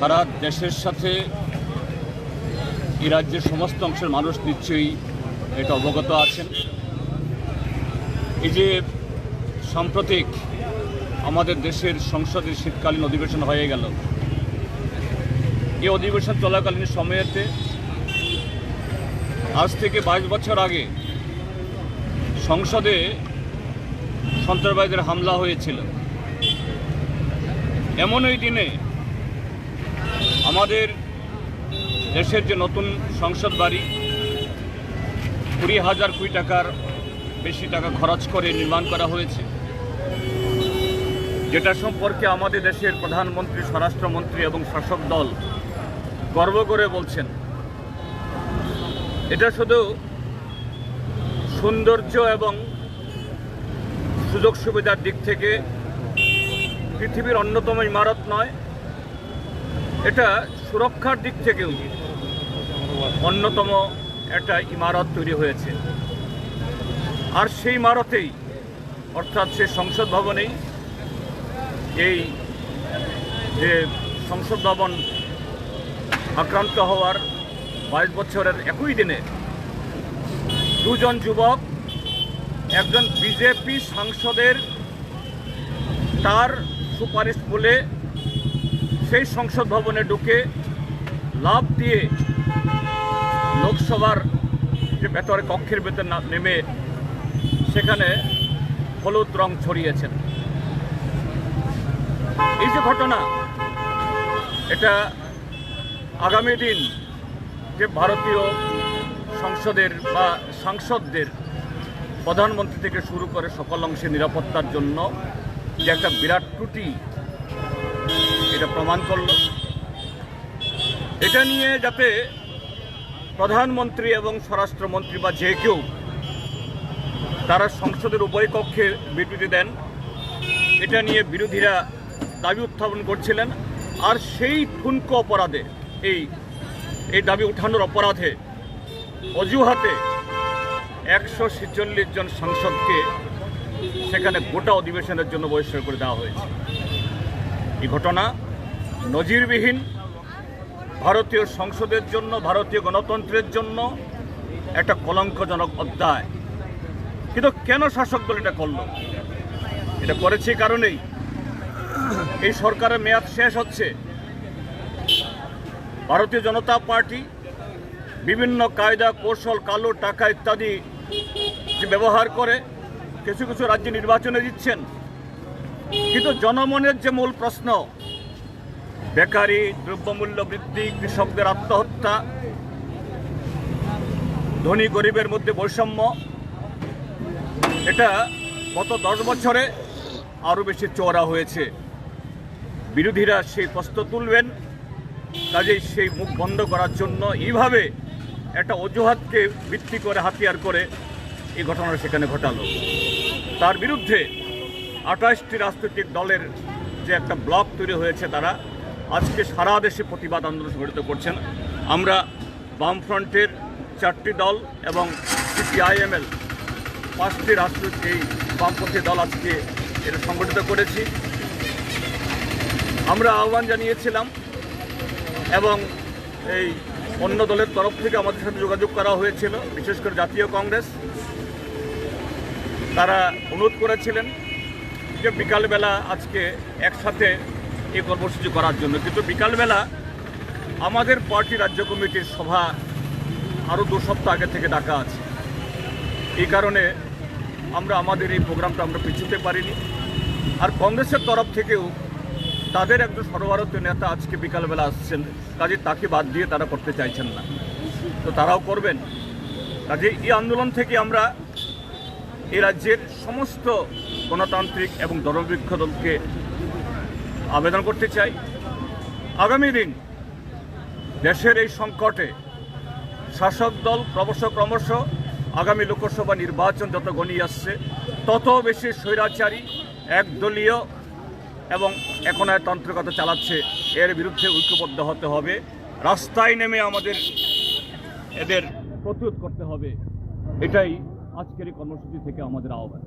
সারা দেশের সাথে এই রাজ্যের সমস্ত অংশের মানুষ নিশ্চয়ই এটা অবগত আছেন। এই যে সাম্প্রতিক আমাদের দেশের সংসদের শীতকালীন অধিবেশন হয়ে গেল। এই অধিবেশন চলাকালীন সময়েতে আজ থেকে বাইশ বছর আগে সংসদে সন্ত্রাসবাদীদের হামলা হয়েছিল। এমন ওই দিনে আমাদের দেশের যে নতুন সংসদ বাড়ি, কুড়ি হাজার কোটি টাকার বেশি টাকা খরচ করে নির্মাণ করা হয়েছে। যেটা সম্পর্কে আমাদের দেশের প্রধানমন্ত্রী, স্বরাষ্ট্রমন্ত্রী এবং শাসক দল গর্ব করে বলছেন, এটা শুধু সৌন্দর্য এবং সুযোগ সুবিধার দিক থেকে পৃথিবীর অন্যতম ইমারত নয় এটা সুরক্ষার দিক থেকেও অন্যতম একটা ইমারত তৈরি হয়েছে। আর সেই ইমারতেই, অর্থাৎ সেই সংসদ ভবনেই এই যে সংসদ ভবন আক্রান্ত হওয়ার বাইশ বছরের একই দিনে দুজন যুবক, একজন বিজেপি সাংসদের তার সুপারিশ বলে সেই সংসদ ভবনে ঢুকে লাভ দিয়ে লোকসভার যে ভেতরে কক্ষের ভেতর নেমে সেখানে হলুদ রং ছড়িয়েছেন। এই যে ঘটনা, এটা আগামী দিন যে ভারতীয় সংসদের বা সাংসদদের প্রধানমন্ত্রী থেকে শুরু করে সকল অংশে নিরাপত্তার জন্য যে একটা বিরাট ত্রুটি এটা প্রমাণ করল। এটা নিয়ে যাতে প্রধানমন্ত্রী এবং স্বরাষ্ট্রমন্ত্রী বা যে কেউ তারা সংসদের উভয় কক্ষে বিবৃতি দেন, এটা নিয়ে বিরোধীরা দাবি উত্থাপন করছিলেন। আর সেই ঠুনকো অপরাধে, এই এই দাবি উঠানোর অপরাধে অজুহাতে একশো ছেচল্লিশ জন সাংসদকে সেখানে গোটা অধিবেশনের জন্য বহিষ্কার করে দেওয়া হয়েছে। এই ঘটনা নজিরবিহীন ভারতীয় সংসদের জন্য, ভারতীয় গণতন্ত্রের জন্য একটা কলঙ্কজনক অধ্যায়। কিন্তু কেন শাসক দল এটা করল? এটা করেছে কারণেই। এই সরকারের মেয়াদ শেষ হচ্ছে। ভারতীয় জনতা পার্টি বিভিন্ন কায়দা, কৌশল, কালো টাকা ইত্যাদি ব্যবহার করে, কিছু কিছু রাজ্যে নির্বাচনে দিচ্ছেন। কিন্তু জনমনের যে মূল প্রশ্ন বেকারি, দ্রব্যমূল্য বৃদ্ধি, কৃষকদের আত্মহত্যা, ধনী গরিবের মধ্যে বৈষম্য, এটা গত দশ বছরে আরও বেশি চওড়া হয়েছে। বিরোধীরা সেই প্রশ্ন তুলবেন, কাজেই সেই মুখ বন্ধ করার জন্য এইভাবে একটা অজুহাতকে ভিত্তি করে হাতিয়ার করে এই ঘটনা সেখানে ঘটালো। তার বিরুদ্ধে আঠাশটি রাজনৈতিক দলের যে একটা ব্লক তৈরি হয়েছে তারা আজকে সারা দেশে প্রতিবাদ আন্দোলন সংগঠিত করছেন। আমরা বামফ্রন্টের চারটি দল এবং সিপিআইএমএল পাঁচটি রাজনৈতিক এই বামপন্থী দল আজকে এটা সংগঠিত করেছি। আমরা আহ্বান জানিয়েছিলাম এবং এই অন্য দলের তরফ থেকে আমাদের সাথে যোগাযোগ করা হয়েছিল, বিশেষ করে জাতীয় কংগ্রেস। তারা অনুরোধ করেছিলেন যে বিকালবেলা আজকে একসাথে এই কর্মসূচি করার জন্য। কিন্তু বিকালবেলা আমাদের পার্টি রাজ্য কমিটির সভা আরও দু সপ্তাহ আগে থেকে ডাকা আছে। এই কারণে আমরা আমাদের এই প্রোগ্রামটা আমরা পিছুতে পারিনি। আর কংগ্রেসের তরফ থেকেও তাদের একজন সর্বভারতীয় নেতা আজকে বিকালবেলা আসছেন। কাজে তাকে বাদ দিয়ে তারা করতে চাইছেন না। তো তারাও করবেন। কাজে এই আন্দোলন থেকে আমরা এই রাজ্যের সমস্ত গণতান্ত্রিক এবং ধর্মবৃক্ষ দলকে আবেদন করতে চাই। আগামী দিন দেশের এই সংকটে শাসক দল ক্রমশ ক্রমশ আগামী লোকসভা নির্বাচন যত গণিয়ে আসছে, তত বেশি স্বৈরাচারী, একদলীয় এবং একনায়তন্ত্রকতা চালাচ্ছে। এর বিরুদ্ধে ঐক্যবদ্ধ হতে হবে। রাস্তায় নেমে আমাদের এদের প্রতিরোধ করতে হবে। এটাই আজকের এই কর্মসূচি থেকে আমাদের আহ্বান।